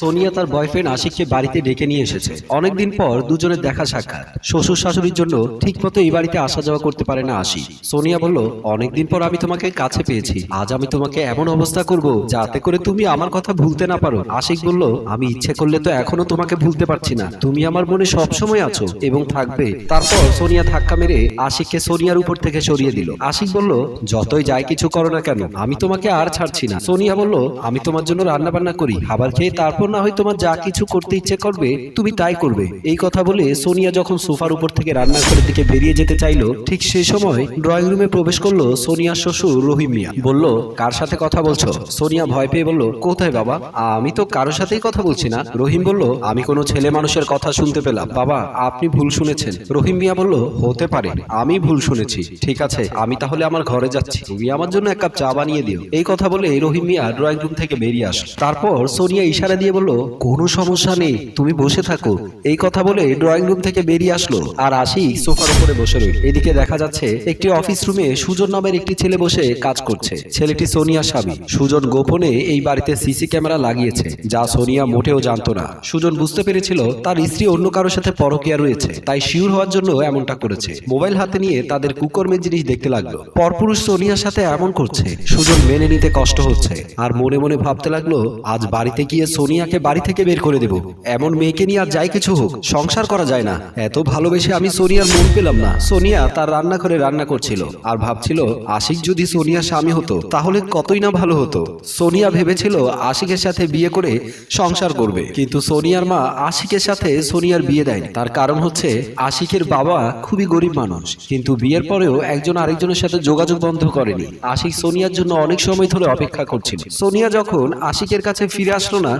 সোনিয়া তার বয়ফ্রেন্ড আশিককে বাড়িতে ডেকে নিয়ে এসেছে। অনেকদিন পর দুজনের দেখা সাক্ষাৎ। শ্বশুর শাশুড়ির জন্য ঠিকমতো এই বাড়িতে আসা যাওয়া করতে পারে না আশিক। সোনিয়া বলল, অনেকদিন পর আমি তোমাকে কাছে পেয়েছি। আজ আমি তোমাকে এমন অবস্থা করব যাতে করে তুমি আমার কথা ভুলতে না পারো। আশিক বলল, আমি ইচ্ছে করলে তো এখনও তোমাকে ভুলতে পারছি না। তুমি আমার মনে সবসময় আছো এবং থাকবে। তারপর সোনিয়া ধাক্কা মেরে আশিককে সোনিয়ার উপর থেকে সরিয়ে দিল। আশিক বলল, যতই যাই কিছু করো না কেন, আমি তোমাকে আর ছাড়ছি না। সোনিয়া বলল, আমি তোমার জন্য রান্না বান্না করি, খাবার খেয়ে তারপর না হয় তোমার যা কিছু করতে ইচ্ছে করবে, তুমি তাই করবে। এই কথা বলে সোনিয়া যখন সোফার উপর থেকে রান্নাঘরের দিকে বেরিয়ে যেতে চাইলো, ঠিক সেই সময় ড্রয়িং রুমে প্রবেশ করল সোনিয়ার শ্বশুর রহিম মিয়া। বলল, কার সাথে কথা বলছো? সোনিয়া ভয় পেয়ে বলল, কোথায় বাবা? আমি তো কারোর সাথেই কথা বলছি না। রহিম বলল, আমি কোনো ছেলে মানুষের কথা শুনতে পেলাম। বাবা, আপনি ভুল শুনেছেন। রহিম মিয়া বলল, হতে পারে, আমি ভুল শুনেছি। ঠিক আছে, আমি তাহলে আমার ঘরে যাচ্ছি। তুমি আমার জন্য এক কাপ চা বানিয়ে দিও। এই কথা বলে রহিম মিয়া ড্রয়িং রুম থেকে বেরিয়ে আস তারপর সোনিয়া ইশারা দিয়ে বলল, কোনো সমস্যা নেই, তুমি বসে থাকো। এই কথা বলে ড্রয়িং রুম থেকে বেরিয়ে আসলো। আর আসি সোফার উপরে বসে রইল। এদিকে দেখা যাচ্ছে একটি অফিস রুমে সুজন নামের একটি ছেলে বসে কাজ করছে। ছেলেটি সোনিয়া স্বামী। সুজন গোপনে এই বাড়িতে সিসি ক্যামেরা লাগিয়েছে, যা সোনিয়া মোটেও জানতো না। সুজন বুঝতে পেরেছিল তার স্ত্রী অন্য কারোর সাথে পরকিয়া রয়েছে, তাই শিওর হওয়ার জন্য এমনটা করেছে। মোবাইল হাতে নিয়ে তাদের কুকর্মের জিনিস দেখতে লাগল। পরপুরুষ সোনিয়ার সাথে এমন করছে। সুজন মেনে নিতে কষ্ট হচ্ছে। আর মনে মনে ভাবতে লাগল, আজ বাড়িতে গিয়ে সোনিয়াকে বাড়ি থেকে বের করে দেব। এমন মেয়েকে নিয়ে আর যাই কিছু হোক, সংসার করা যায় না। এত ভালোবেসে আমি সোনিয়ার মন পেলাম না। সোনিয়া তার রান্নাঘরে রান্না করছিল আর ভাবছিল, আশিক যদি সোনিয়ার স্বামী হতো, তাহলে কতই না ভালো হতো। সোনিয়া ভেবেছিল, আশিকের সাথে বিয়ে করে সংসার করবে। কিন্তু সোনিয়ার মা আশিকের সাথে সোনিয়ার বিয়ে দেয়নি। তার কারণ হচ্ছে, আশিকের বাবা খুবই গরিব মানুষ। কিন্তু বিয়ের পরেও একজন আরেকজনের সাথে যোগাযোগ বন্ধ করেনি। আশিক সোনিয়ার জন্য অনেক সময় ধরে অপেক্ষা করছিল। সোনিয়া যখন আশিকের কাছে ফিরে আসলো না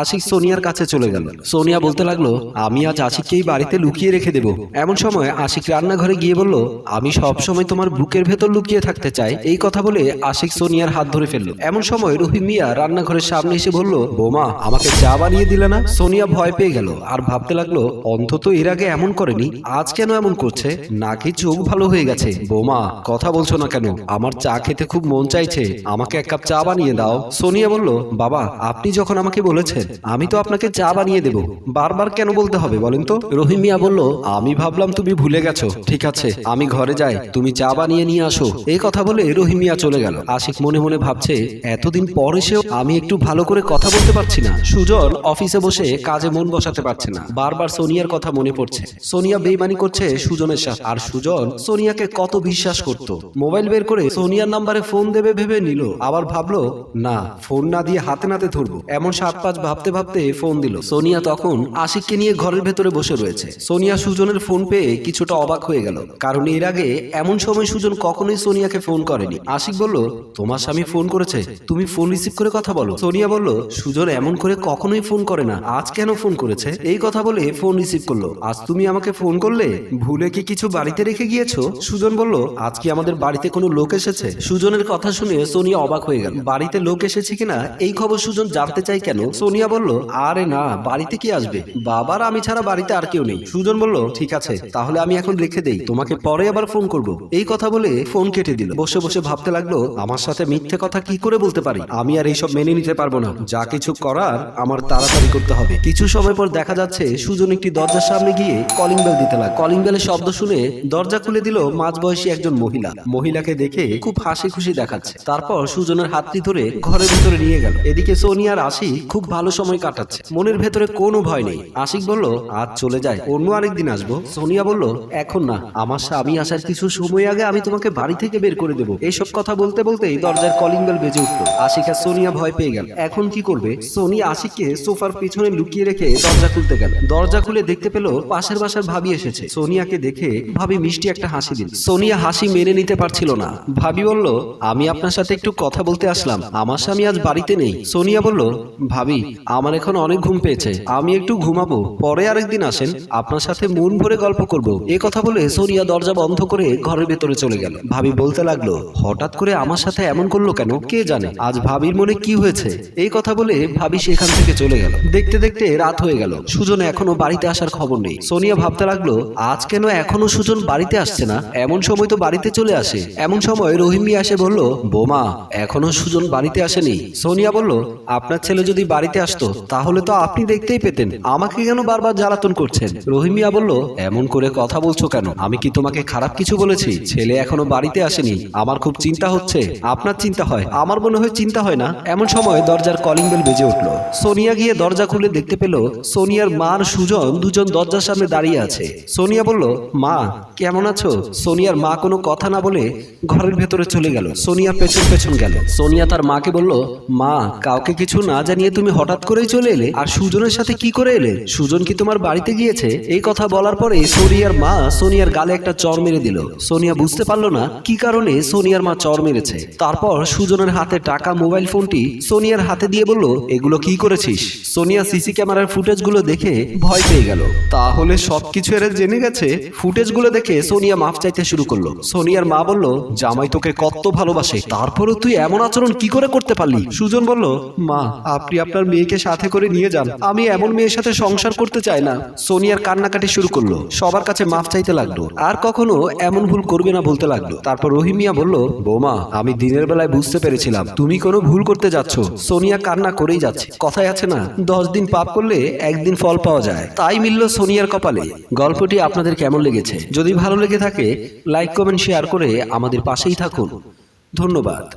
আশিক সোনিয়ার কাছে চলে গেল। সোনিয়া বলতে লাগল, আমি আজ আশিককেই বাড়িতে লুকিয়ে রেখে দেব। এমন সময় আশিক রান্নাঘরে গিয়ে বলল, আমি সব সময় তোমার বুকের ভেতর লুকিয়ে থাকতে চাই। এই কথা বলে আশিক সোনিয়ার হাত ধরে ফেলল। এমন সময় রহিম মিয়া রান্নাঘরের সামনে এসে বলল, বোমা, আমাকে চা বানিয়ে দিলে না? সোনিয়া ভয় পেয়ে গেল আর ভাবতে লাগল, অন্তত এর আগে এমন করেনি, আজ কেন এমন করছে? নাকি চোখ ভালো হয়ে গেছে? বোমা, কথা বলছো না কেন? আমার চা খেতে খুব মন চাইছে। আমাকে এক কাপ চা বানিয়ে দাও। সোনিয়া বলল, বাবা, আপনি যখন আমাকে বলেছেন আমি তো আপনাকে চা বানিয়ে দেব। বারবার কেন বলতে হবে বলেন তো? রহিম মিয়া বলল আমি ভাবলাম তুমি ভুলে গেছো। ঠিক আছে আমি ঘরে যাই তুমি চা বানিয়ে নিয়ে আসো। এই কথা বলে রহিম মিয়া চলে গেল। আশিক মনে মনে ভাবছে এতদিন পর এসেও আমি একটু ভালো করে কথা বলতে পারছি না। সুজন অফিসে বসে কাজে মন বসাতে পারছে না। বারবার সোনিয়ার কথা মনে পড়ছে। সোনিয়া বেইমানি করছে সুজনের সাথে। আর সুজন সোনিয়াকে কত বিশ্বাস করত। মোবাইল বের করে সোনিয়ার নাম্বারে ফোন দেবে ভেবে নিল। আবার ভাবলো না ফোন না দিয়ে হাতে নাতে ধরবো। এমন সাত পাঁচ ভাবতে ভাবতে ফোন দিল। সোনিয়া তখন আশিককে নিয়ে ঘরের ভেতরে বসে রয়েছে। সোনিয়া সুজনের ফোন পেয়ে কিছুটা অবাক হয়ে গেল। কারণ এর আগে এমন সময় সুজন কখনোই সোনিয়াকে ফোন করেনি। আশিক বলল, তোমার স্বামী ফোন করেছে। তুমি ফোন রিসিভ করে কথা বলো। সোনিয়া বলল, সুজন এমন করে কখনোই ফোন করে না। আজ কেন ফোন করেছে? এই কথা বলে ফোন রিসিভ করল। আজ তুমি আমাকে ফোন করলে ভুলে কি কিছু বাড়িতে রেখে গিয়েছো? সুজন বলল, আজ কি আমাদের বাড়িতে কোনো লোক এসেছে? সুজনের কথা শুনে সোনিয়া অবাক হয়ে গেল। বাড়িতে লোক এসেছে কিনা? এই খবর সুজন জানতে চাই কেন? সোনিয়া বলল, আরে না, বাড়িতে কি আসবে? বাবার আমি ছাড়া বাড়িতে আর কেউ নেই। সুজন বলল, ঠিক আছে, তাহলে আমি এখন রেখে দেই, তোমাকে পরে আবার ফোন করব। এই কথা বলে ফোন কেটে দিল। বসে বসে ভাবতে লাগল, আমার সাথে মিথ্যে কথা কি করে বলতে পারি? আমি আর এইসব মেনে নিতে পারব না। যা কিছু করার, আমার তাড়াতাড়ি করতে হবে। কিছু সময় পর দেখা যাচ্ছে, সুজন একটি দরজার সামনে গিয়ে কলিং বেল দিতে লাগ কলিং বেলের শব্দ শুনে দরজা খুলে দিল মাঝবয়সী একজন মহিলা। মহিলাকে দেখে খুব হাসি খুশি দেখাচ্ছে। তারপর সুজনের হাতটি ধরে ঘরের ভিতরে নিয়ে গেল। এদিকে সোনিয়া আর আশিক খুব ভালো সময় কাটাচ্ছে। মনের ভেতরে কোনো ভয় নেই। আশিক বলল, আজ চলে যায় অন্য আরেকদিন আসব। সোনিয়া বলল, এখন না। আমার স্বামী আসার কিছু সময় আগে আমি তোমাকে বাড়ি থেকে বের করে দেবো। এইসব কথা বলতে বলতেই দরজার কলিং বেল বেজে উঠল। আশিক আর সোনিয়া ভয় পেয়ে গেল। এখন কি করবে? সোনিয়া আশিককে সোফার পিছনে লুকিয়ে রেখে দরজা খুলতে গেল। দরজা খুলে দেখতে পেল পাশের বাসার ভাবি এসেছে। সোনিয়াকে দেখে ভাবি মিষ্টি একটা হাসি দিল। সোনিয়া হাসি মেনে নিতে পারছিল না। ভাবি বলল, আমি আপনার সাথে একটু কথা বলতে আসলাম। আমার স্বামী আজ বাড়িতে নেই। সোনিয়া বলল, ভাবি আমার এখন অনেক ঘুম পেয়েছে। আমি একটু ঘুমাবো। পরে আরেকদিন আসেন। আপনার সাথে মন ভরে গল্প করব। এ কথা বলে সোনিয়া দরজা বন্ধ করে ঘরের ভেতরে চলে গেল। ভাবি বলতে লাগল, হঠাৎ করে আমার সাথে এমন করল কেন? কে জানে? আজ ভাবির মনে কি হয়েছে? এই কথা বলে ভাবি সেখান থেকে চলে গেল। দেখতে দেখতে রাত হয়ে গেল। সুজন এখনও বাড়িতে আসার খবর নেই। সোনিয়া ভাবতে লাগল, আজ কেন এখনও সুজন বাড়িতে আসছে না? এমন সময় তো বাড়িতে চলে আসে। এমন সময় রহিমি আসে বলল, বোমা, এখনও সুজন বাড়িতে আসেনি। সোনিয়া বলল, আপনার ছেলে যদি বাড়িতে আসতো তাহলে তো আপনি দেখতেই পেতেন আমাকে কেন বারবার জ্বালাতন করছেন? রহিমিয়া বলল এমন করে কথা বলছো কেন? আমি কি তোমাকে খারাপ কিছু বলেছি? ছেলে এখনও বাড়িতে আসেনি। আমার খুব চিন্তা হচ্ছে। আপনার চিন্তা হয় আমার মনে হয় চিন্তা হয় না। এমন সময় দরজার কলিং বেল বেজে উঠল। সোনিয়া গিয়ে দরজা খুলে দেখতে পেল সোনিয়ার মা আর সুজন দুজন দরজার সামনে দাঁড়িয়ে আছে। সোনিয়া বলল মা কেমন আছো? সোনিয়ার মা কোনো কথা না বলে ঘরের ভেতরে চলে গেল। সোনিয়া পেছন পেছন গেল। সোনিয়া তার মাকে বলল মা কাউকে কিছু না জানিয়ে তুমি হঠাৎ করেই চলে এলে। আর সুজনের সাথে কি করে এলে? সুজন কি তোমার বাড়িতে গিয়েছে? এই কথা বলার পরে সোনিয়ার মা সোনিয়ার গালে একটা চর মেরে দিল। সোনিয়া বুঝতে পারল না কি কারণে সোনিয়ার মা চর মেরেছে। তারপর সুজনের হাতে টাকা মোবাইল ফোনটি সোনিয়ার হাতে দিয়ে বলল, এগুলো কি করেছিস? সোনিয়া সিসি ক্যামেরার ফুটেজগুলো দেখে ভয় পেয়ে গেল। তাহলে সবকিছু এরা জেনে গেছে? ফুটেজগুলো দেখে সোনিয়া মাফ চাইতে শুরু করল। সোনিয়ার মা বলল, জামাই তোকে কত ভালোবাসে। তারপরও তুই এমন আচরণ কি করে করতে পারলি? সুজন বলল, মা, আপনি আপনার মেয়েকে সাথে করে নিয়ে যান। আমি এমন মেয়ের সাথে সংসার করতে চাই না। সোনিয়ার কান্নাকাটি শুরু করল। সবার কাছে মাফ চাইতে লাগল। আর কখনো এমন ভুল করবে না বলতে লাগল। তারপর রহিমিয়া বলল, বৌমা, আমি দিনের বেলায় বুঝতে পেরেছিলাম। তুমি কোনো ভুল করতে যাচ্ছ। সোনিয়া কান্না করেই যাচ্ছে। কথায় আছে না, দশ দিন পাপ করলে একদিন ফল পাওয়া যায়। তাই মিলল সোনিয়ার কপালে। গল্পটি আপনাদের কেমন লেগেছে? যদি ভালো লেগে থাকে, লাইক, কমেন্ট, শেয়ার করে আমাদের পাশেই থাকুন। ধন্যবাদ।